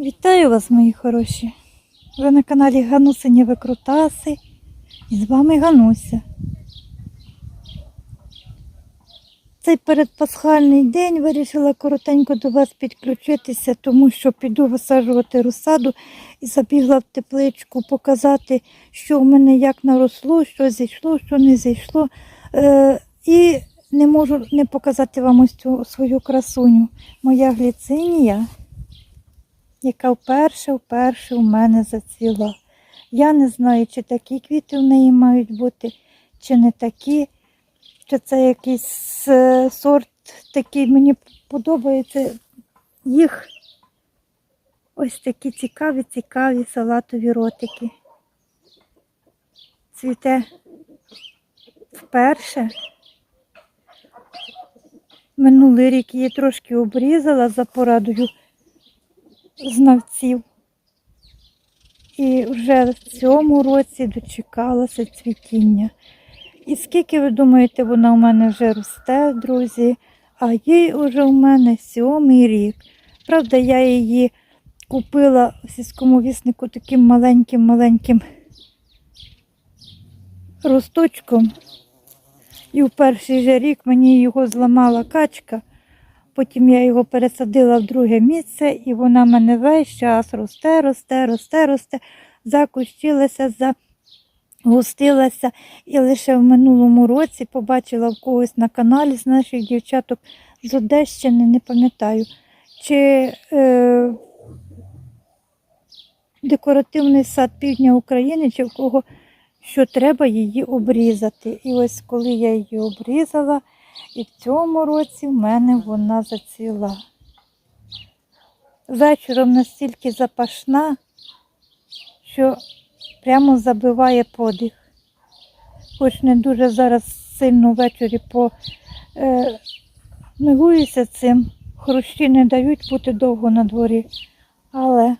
Вітаю вас, мої хороші. Ви на каналі Ганусині Викрутаси. І з вами Гануся. Цей передпасхальний день вирішила коротенько до вас підключитися, тому що піду висаджувати розсаду і забігла в тепличку показати, що в мене як наросло, що зійшло, що не зійшло. Е, і не можу не показати вам ось цю свою красуню. Моя гліцинія яка вперше, вперше у мене зацвіла. Я не знаю, чи такі квіти в неї мають бути, чи не такі, чи це якийсь е, сорт такий, мені подобається їх ось такі цікаві, цікаві салатові ротики. Цвіте вперше. Минулий рік її трошки обрізала за порадою знавців. І вже в цьому році дочекалося цвітіння. І скільки ви думаєте, вона у мене вже росте, друзі, а їй уже у мене сьомий рік. Правда, я її купила в сільському віснику таким маленьким-маленьким росточком. І в перший же рік мені його зламала качка. Потім я його пересадила в друге місце, і вона мене весь час росте, росте, росте, росте, закущилася, загустилася. І лише в минулому році побачила в когось на каналі з наших дівчаток з Одещини, не пам'ятаю, чи е, декоративний сад півдня України, чи в кого що треба її обрізати. І ось коли я її обрізала, і в цьому році в мене вона зацвіла. Вечором настільки запашна, що прямо забиває подих. Хоч не дуже зараз сильно ввечері по, е, цим, хрущі не дають бути довго на дворі, але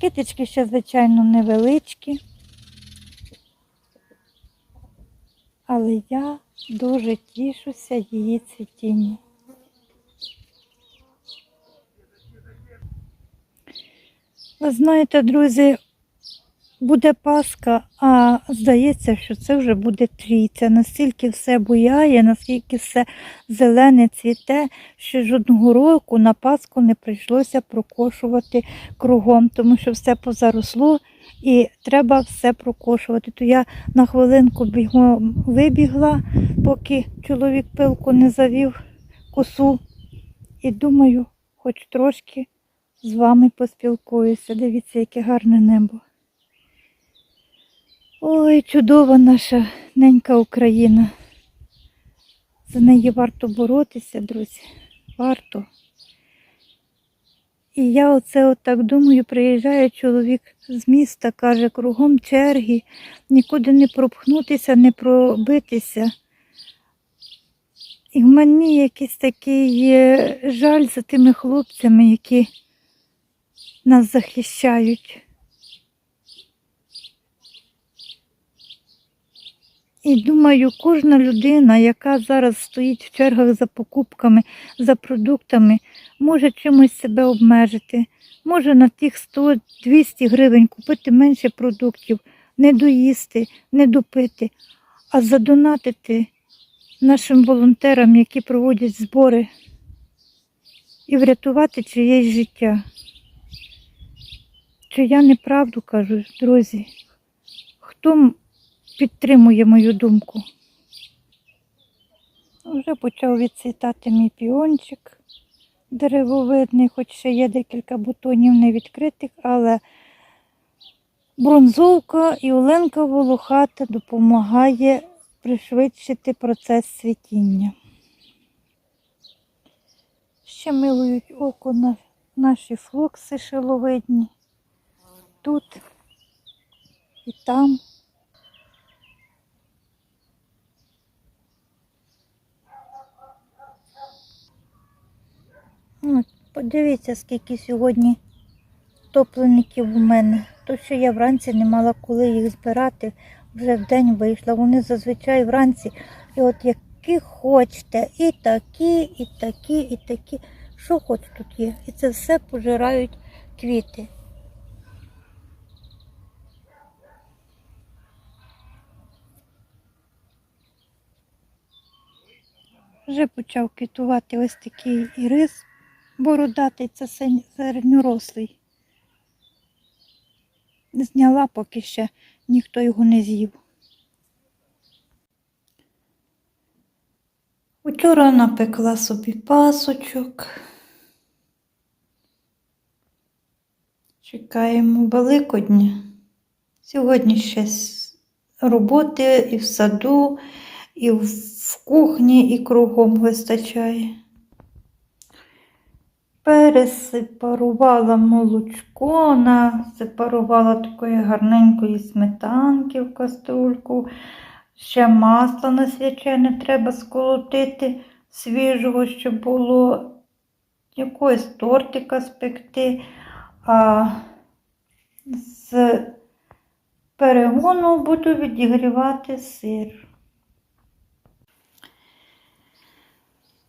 китички ще, звичайно, невеличкі. Але я дуже тішуся її цвітінню. Ви знаєте, друзі, буде Пасха, а здається, що це вже буде трійця. Настільки все буяє, наскільки все зелене цвіте, що жодного року на Пасху не прийшлося прокошувати кругом, тому що все позаросло і треба все прокошувати. То я на хвилинку бігом вибігла, поки чоловік пилку не завів косу. І думаю, хоч трошки з вами поспілкуюся. Дивіться, яке гарне небо. Ой, чудова наша ненька Україна. За неї варто боротися, друзі. Варто. І я оце отак думаю, приїжджає чоловік з міста, каже, кругом черги, нікуди не пропхнутися, не пробитися. І в мені якийсь такий жаль за тими хлопцями, які нас захищають. І думаю, кожна людина, яка зараз стоїть в чергах за покупками, за продуктами, може чимось себе обмежити, може на тих 100-200 гривень купити менше продуктів, не доїсти, не допити, а задонатити нашим волонтерам, які проводять збори, і врятувати чиєсь життя. Чи я неправду кажу, друзі? Хто підтримує мою думку? Вже почав відцвітати мій піончик деревовидний, хоч ще є декілька бутонів невідкритих, але бронзовка і Оленка Волохата допомагає пришвидшити процес цвітіння. Ще милують око на наші флокси шиловидні. Тут і там. От, подивіться, скільки сьогодні топлеників у мене. То, що я вранці не мала коли їх збирати, вже в день вийшла. Вони зазвичай вранці, і от які хочете, і такі, і такі, і такі. Що хоч тут є. І це все пожирають квіти. Вже почав квітувати ось такий ірис бородатий, це середньорослий. Зняла, поки ще ніхто його не з'їв. Вчора напекла собі пасочок. Чекаємо Великодня. Сьогодні ще роботи і в саду, і в кухні, і кругом вистачає. Пересепарувала молочко, насепарувала такої гарненької сметанки в каструльку. Ще масло на свячене треба сколотити свіжого, щоб було якогось тортика спекти. А з перегону буду відігрівати сир.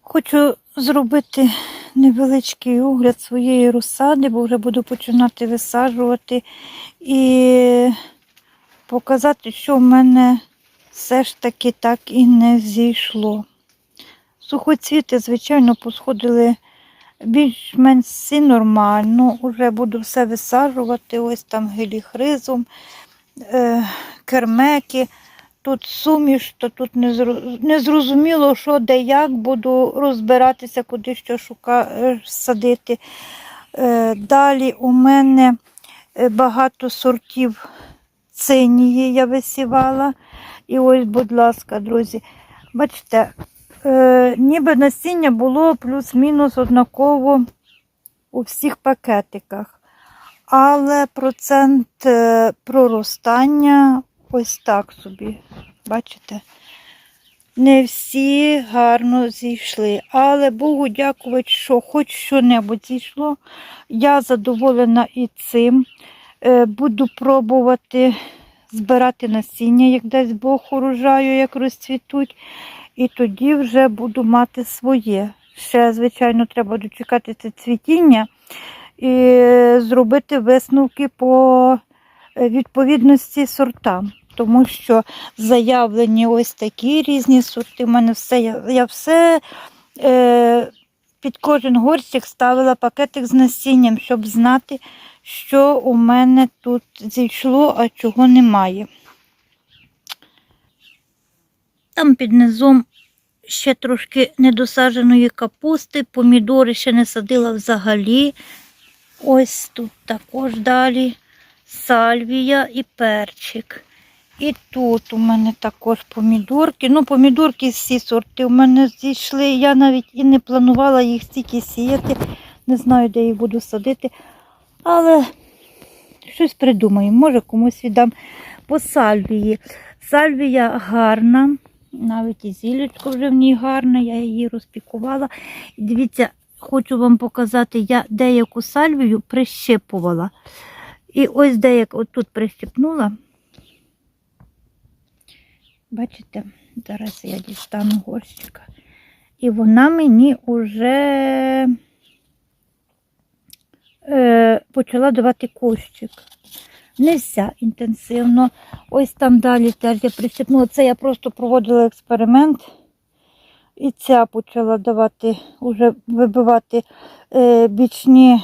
Хочу зробити невеличкий огляд своєї розсади, бо вже буду починати висаджувати і показати, що в мене все ж таки так і не зійшло. Сухоцвіти, звичайно, посходили більш-менш всі нормально. Уже буду все висаджувати. Ось там геліхризум, е, кермеки. Тут суміш, то тут не, зрозуміло, що де як, буду розбиратися, куди що шука, е, садити. Е, далі у мене е, багато сортів цинії я висівала. І ось, будь ласка, друзі, бачите, е, ніби насіння було плюс-мінус однаково у всіх пакетиках. Але процент проростання ось так собі. Бачите? Не всі гарно зійшли. Але Богу дякувати, що хоч що-небудь зійшло. Я задоволена і цим. Е, Буду пробувати збирати насіння, як дасть Бог урожаю, як розцвітуть. І тоді вже буду мати своє. Ще, звичайно, треба дочекати це цвітіння і зробити висновки по е, відповідності сортам. Тому що заявлені ось такі різні сорти. У мене все, я, я все е, під кожен горщик ставила пакетик з насінням, щоб знати, що у мене тут зійшло, а чого немає. Там під низом ще трошки недосадженої капусти, помідори ще не садила взагалі. Ось тут також далі сальвія і перчик. І тут у мене також помідорки. Ну, помідорки всі сорти у мене зійшли. Я навіть і не планувала їх стільки сіяти. Не знаю, де їх буду садити. Але щось придумаю. Може комусь віддам по сальвії. Сальвія гарна. Навіть і зілечко вже в ній гарне, я її розпікувала. Дивіться, хочу вам показати, я деяку сальвію прищипувала. І ось деяку отут прищипнула. Бачите, зараз я дістану горщика. І вона мені вже е, почала давати кущик. Не вся інтенсивно. Ось там далі теж я прищепнула. Це я просто проводила експеримент. І ця почала давати, уже вибивати е, бічні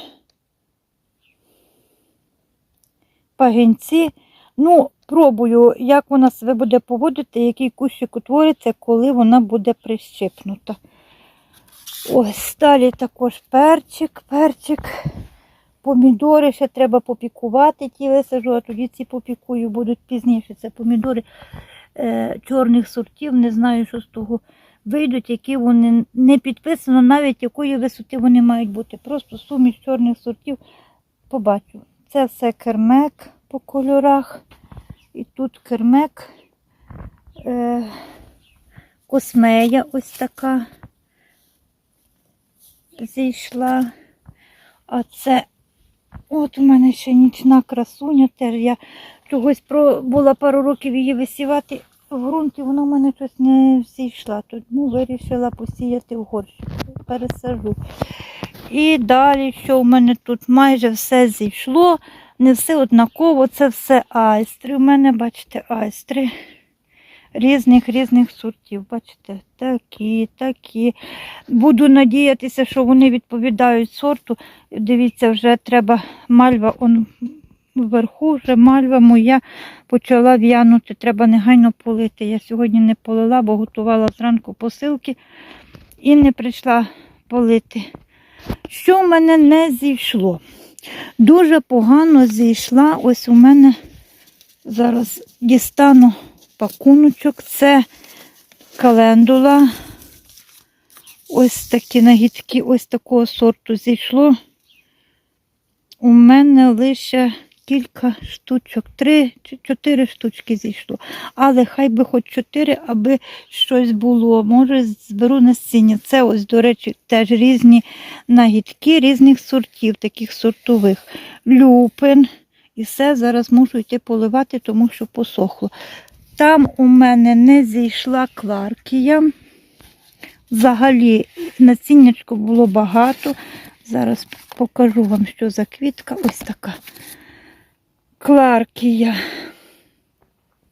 пагінці. Ну, пробую, як вона себе буде поводити, який кущик утвориться, коли вона буде прищипнута. Ось далі також перчик, перчик, помідори ще треба попікувати, ті висажу, а тоді ці попікую, будуть пізніше. Це помідори е, чорних сортів, не знаю, що з того вийдуть, які вони не підписано, навіть якої висоти вони мають бути. Просто суміш чорних сортів побачу. Це все кермек по кольорах. І тут кермек, е, космея ось така зійшла. А це от у мене ще нічна красуня. Теж я чогось про, була пару років її висівати в ґрунті, вона в мене щось не зійшла. Тому вирішила посіяти в горщик. Пересажу. І далі, що у мене тут майже все зійшло, не все однаково, це все айстри. У мене, бачите, айстри різних різних сортів. Бачите, такі, такі. Буду надіятися, що вони відповідають сорту. Дивіться, вже треба мальва он вверху, вже мальва моя почала в'янути. Треба негайно полити. Я сьогодні не полила, бо готувала зранку посилки і не прийшла полити. Що в мене не зійшло? Дуже погано зійшла. Ось у мене зараз дістану пакуночок. Це календула. Ось такі нагідки, ось такого сорту зійшло. У мене лише кілька штучок, три чи чотири штучки зійшло. Але хай би хоч чотири, аби щось було. Може, зберу насіння. Це ось, до речі, теж різні нагідки різних сортів, таких сортових. Люпин. І все зараз мушу йти поливати, тому що посохло. Там у мене не зійшла кларкія. Взагалі насіннячко було багато. Зараз покажу вам, що за квітка. Ось така кларкія.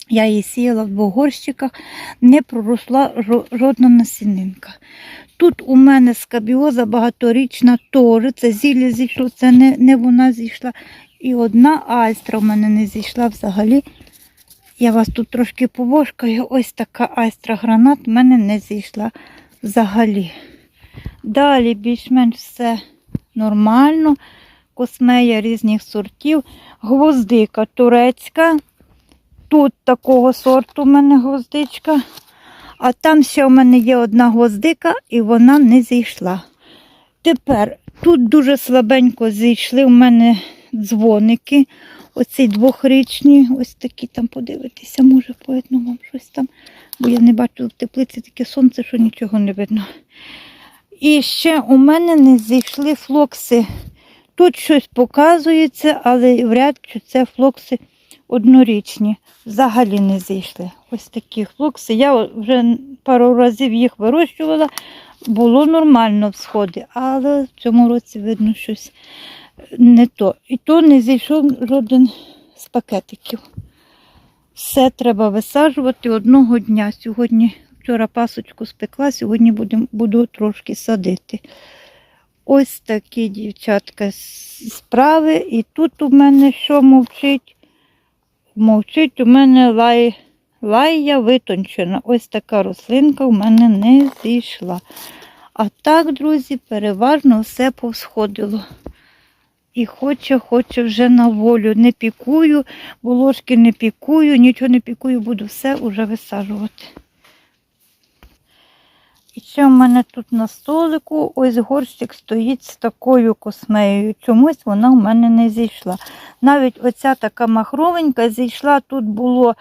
Я її сіяла в двох не проросла жодна насінинка. Тут у мене скабіоза багаторічна теж, це зілля зійшло, це не, не вона зійшла. І одна айстра в мене не зійшла взагалі. Я вас тут трошки повошкаю. Ось така айстра гранат в мене не зійшла взагалі. Далі більш-менш все нормально. Космея різних сортів. Гвоздика турецька. Тут такого сорту в мене гвоздичка. А там ще в мене є одна гвоздика, і вона не зійшла. Тепер тут дуже слабенько зійшли в мене дзвоники. Оці двохрічні, ось такі там подивитися, може видно вам щось там, бо я не бачу в теплиці таке сонце, що нічого не видно. І ще у мене не зійшли флокси. Тут щось показується, але вряд чи це флокси однорічні. Взагалі не зійшли. Ось такі флокси. Я вже пару разів їх вирощувала, було нормально всходи, але в цьому році видно щось не то. І то не зійшов жоден з пакетиків. Все треба висаджувати одного дня. Сьогодні, вчора пасочку спекла, сьогодні будем, буду трошки садити. Ось такі дівчатка справи. І тут у мене що мовчить? Мовчить у мене лай, лайя витончена. Ось така рослинка у мене не зійшла. А так, друзі, переважно все повсходило. І хоче, хоче вже на волю. Не пікую, волошки не пікую, нічого не пікую, буду все вже висаджувати. І ще в мене тут на столику ось горщик стоїть з такою космеєю. Чомусь вона в мене не зійшла. Навіть оця така махровенька зійшла, тут було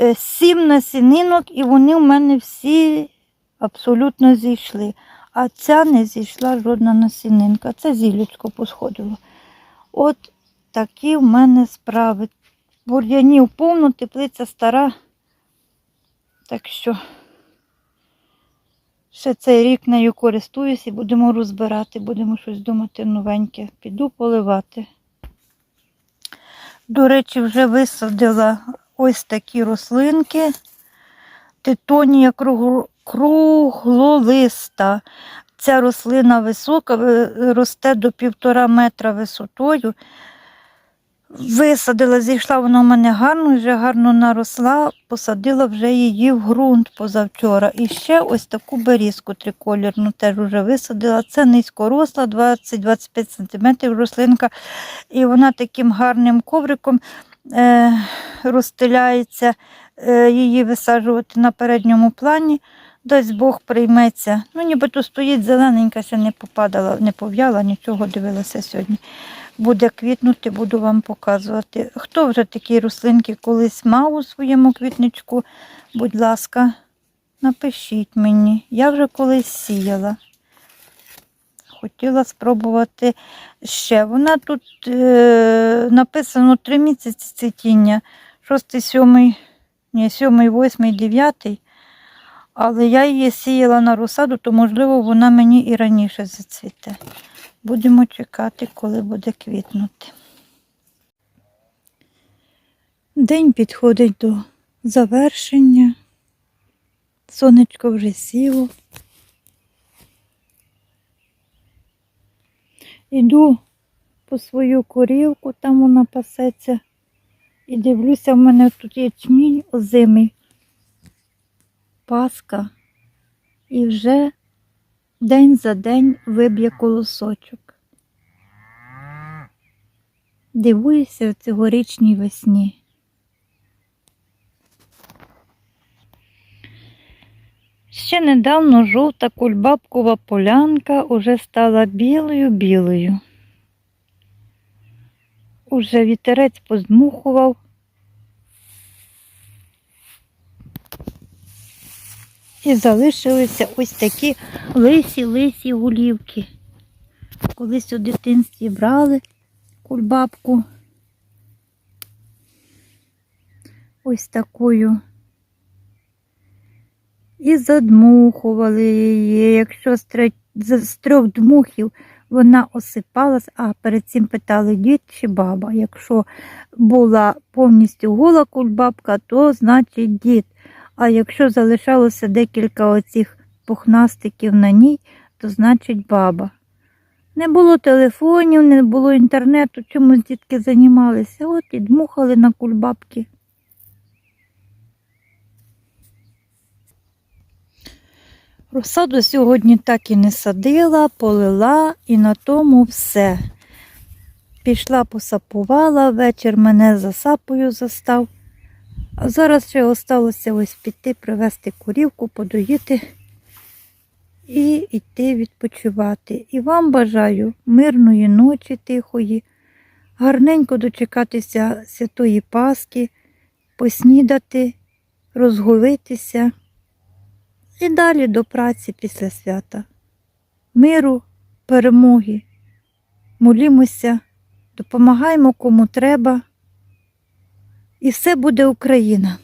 е, сім насінинок, і вони в мене всі абсолютно зійшли. А ця не зійшла жодна насінинка. Це зілючко посходило. От такі в мене справи. Бур'янів повно, теплиця стара. Так що ще цей рік нею користуюсь і будемо розбирати, будемо щось думати новеньке. Піду поливати. До речі, вже висадила ось такі рослинки. Титонія круглолиста. Ця рослина висока, росте до півтора метра висотою. Висадила, зійшла вона в мене гарно, вже гарно наросла, посадила вже її в ґрунт позавчора. І ще ось таку берізку триколірну теж вже висадила. Це низькоросла, 20-25 см рослинка. І вона таким гарним ковриком е, розстеляється, е, її висаджувати на передньому плані. Дасть Бог прийметься. Ну, нібито стоїть зелененька, ще не попадала, не пов'яла, нічого дивилася сьогодні. Буде квітнути, буду вам показувати. Хто вже такі рослинки колись мав у своєму квітничку, будь ласка, напишіть мені. Я вже колись сіяла. Хотіла спробувати ще. Вона тут е, написано 3 місяці цвітіння, 6, 7, ні, 7, 8, 9. Але я її сіяла на розсаду, то, можливо, вона мені і раніше зацвіте. Будемо чекати, коли буде квітнути. День підходить до завершення. Сонечко вже сіло. Іду по свою корівку, там вона пасеться. І дивлюся, в мене тут ячмінь озимий, паска. І вже день за день виб'є колосочок. Дивуюся в цьогорічній весні. Ще недавно жовта кульбабкова полянка уже стала білою-білою. Уже вітерець поздмухував. І залишилися ось такі лисі-лисі гулівки. Колись у дитинстві брали кульбабку ось такою. І задмухували її. Якщо з трьох дмухів вона осипалась, а перед цим питали дід чи баба. Якщо була повністю гола кульбабка, то значить дід. А якщо залишалося декілька оцих пухнастиків на ній, то значить баба. Не було телефонів, не було інтернету, чомусь дітки займалися. От і дмухали на кульбабки. Розсаду сьогодні так і не садила, полила і на тому все. Пішла, посапувала, вечір мене за сапою застав. А зараз ще осталося ось піти, привезти курівку, подоїти і йти відпочивати. І вам бажаю мирної ночі, тихої, гарненько дочекатися святої Пасхи, поснідати, розгулитися і далі до праці після свята. Миру, перемоги. Молімося, допомагаємо кому треба. І все буде Україна.